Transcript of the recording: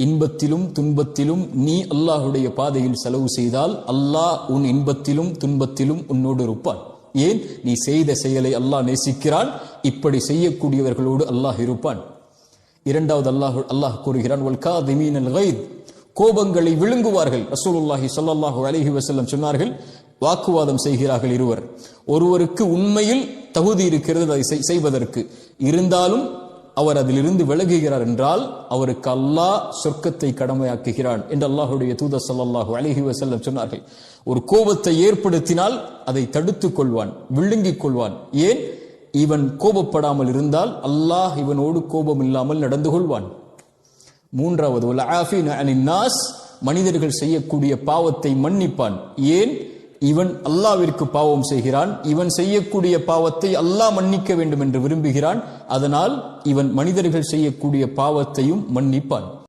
இன்பத்திலும் துன்பத்திலும் நீ அல்லாஹுடைய பாதையில் செலவு செய்தால் அல்லாஹ் உன் இன்பத்திலும் துன்பத்திலும் உன்னோடு இருப்பான். ஏன்? நீ செய்த செயலை அல்லாஹ் நேசிக்கிறான். இப்படி செய்யக்கூடியவர்களோடு அல்லாஹ் இருப்பான். இரண்டாவது அல்லாஹ் அல்லாஹ் கூறுகிறான் கோபங்களை விழுங்குவார்கள். ரசூலுல்லாஹி ஸல்லல்லாஹு அலஹி வசல்லம் சொன்னார்கள் வாக்குவாதம் செய்கிறார்கள் இருவர். ஒருவருக்கு உண்மையில் தகுதி இருக்கிறது அதை செய்- செய்வதற்கு. இருந்தாலும் அவர் அதிலிருந்து விலகுகிறார் என்றால் அவருக்கு அல்லாஹ் சொர்க்கத்தை கடமையாக்குகிறான் என்று அல்லாஹுடைய தூத சல்லாஹூ அழகி வசல்லம் சொன்னார்கள். ஒரு கோபத்தை ஏற்படுத்தினால் அதை தடுத்துக் கொள்வான் விழுங்கிக் கொள்வான். ஏன்? இவன் கோபப்படாமல் இருந்தால் அல்லாஹ் இவனோடு கோபம் இல்லாமல் நடந்து கொள்வான். மூன்றாவது நாஸ் மனிதர்கள் செய்யக்கூடிய பாவத்தை மன்னிப்பான். ஏன்? இவன் அல்லாவிற்கு பாவம் செய்கிறான். இவன் செய்யக்கூடிய பாவத்தை அல்லாஹ் மன்னிக்க வேண்டும் என்று விரும்புகிறான். அதனால் இவன் மனிதர்கள் செய்யக்கூடிய பாவத்தையும் மன்னிப்பான்.